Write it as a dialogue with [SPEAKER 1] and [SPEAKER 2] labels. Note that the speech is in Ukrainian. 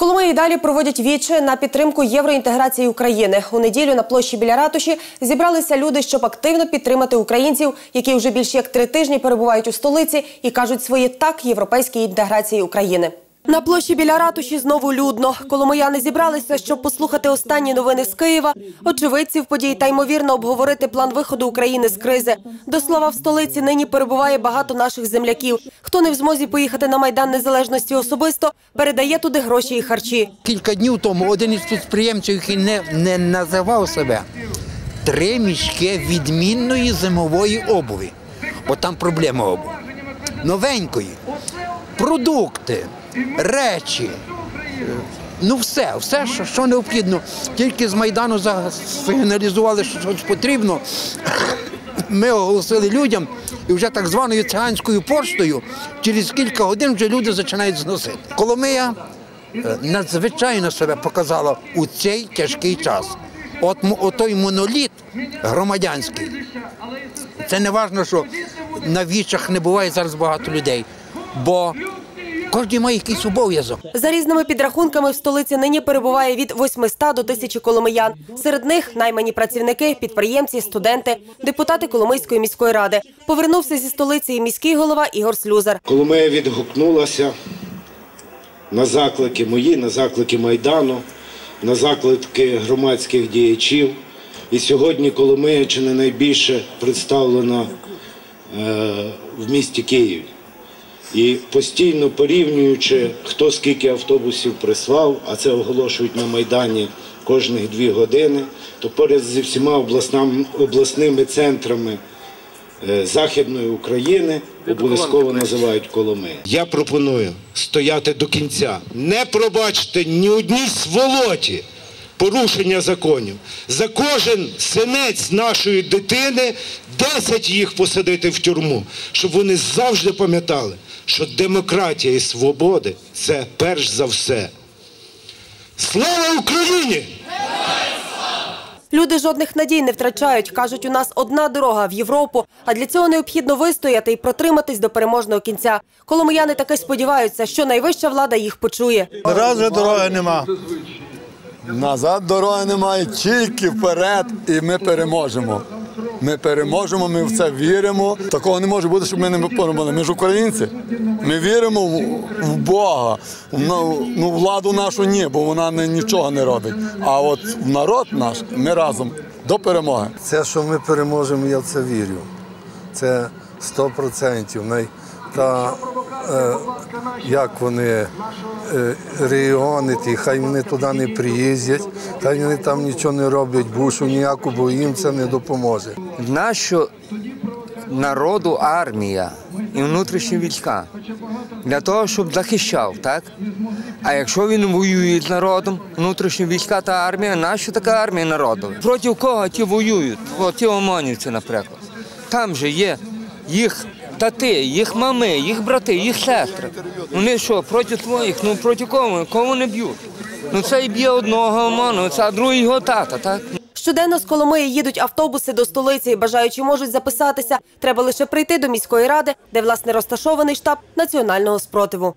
[SPEAKER 1] Коломиї далі проводять віче на підтримку євроінтеграції України. У неділю на площі біля ратуші зібралися люди, щоб активно підтримати українців, які вже більш як три тижні перебувають у столиці і кажуть своє так європейській інтеграції України. На площі біля ратуші знову людно. Коломияни зібралися, щоб послухати останні новини з Києва, очевидців подій та ймовірно обговорити план виходу України з кризи. До слова, в столиці нині перебуває багато наших земляків. Хто не в змозі поїхати на майдан незалежності особисто, передає туди гроші і харчі.
[SPEAKER 2] Кілька днів тому один із підприємців, який не, не називав себе, три мішки відмінної зимової обуви. Бо там проблема обуви. Новенької. Продукти, речі. Ну, все, все, що, що необхідно. Тільки з Майдану засигналізували, що щось потрібно. Ми оголосили людям, і вже так званою циганською поштою через кілька годин вже люди починають зносити. Коломия е, надзвичайно себе показала у цей тяжкий час. От отой моноліт громадянський. Це не важливо, що на вічах не буває зараз багато людей, бо кожен має якийсь обов'язок.
[SPEAKER 1] За різними підрахунками в столиці нині перебуває від 800 до 1000 коломиян. Серед них наймані працівники, підприємці, студенти, депутати Коломийської міської ради. Повернувся зі столиці і міський голова Ігор Слюзар.
[SPEAKER 3] Коломия відгукнулася на заклики мої, на заклики Майдану, на заклики громадських діячів. І сьогодні Коломия чи не найбільше представлена е, в місті Києві. І постійно порівнюючи, хто скільки автобусів прислав, а це оголошують на Майдані кожних дві години, то поряд зі всіма обласнам- обласними центрами е, Західної України обов'язково називають Коломиї. Я пропоную стояти до кінця, не пробачити ні одній сволоті порушення законів. За кожен синець нашої дитини 10 їх посадити в тюрму, щоб вони завжди пам'ятали, що демократія і свободи це перш за все. Слава Україні!
[SPEAKER 1] Люди жодних надій не втрачають. кажуть, у нас одна дорога в Європу, а для цього необхідно вистояти і протриматись до переможного кінця. Коломияни таки сподіваються, що найвища влада їх почує.
[SPEAKER 4] Назад дороги нема. Назад дороги немає, тільки вперед, і ми переможемо. Ми переможемо, ми в це віримо. Такого не може бути, щоб ми не перемогли. Ми ж українці. Ми віримо в, Бога. Ну, владу нашу ні, бо вона нічого не робить. А от народ наш ми разом до перемоги.
[SPEAKER 5] Це, що ми переможемо, я в це вірю. Це 100%. Най- Та е, як вони е, регіони, ті, хай вони туди не приїздять, хай вони там нічого не роблять, бушу ніяку, бо їм це не допоможе.
[SPEAKER 6] нащо народу армія і внутрішні війська для того, щоб захищав, так? А якщо він воює з народом, внутрішні війська та армія, нащо така армія народу? Проти кого ті воюють? От ті ОМОНівці, наприклад. Там же є їх тати, їх мами, їх брати, їх сестри. Вони що, проти своїх? Ну проти кого? Кого не б'ють? Ну це і б'є одного ману, а другий його тата, так?
[SPEAKER 1] Щоденно з Коломиї їдуть автобуси до столиці. Бажаючі можуть записатися. Треба лише прийти до міської ради, де власне розташований штаб національного спротиву.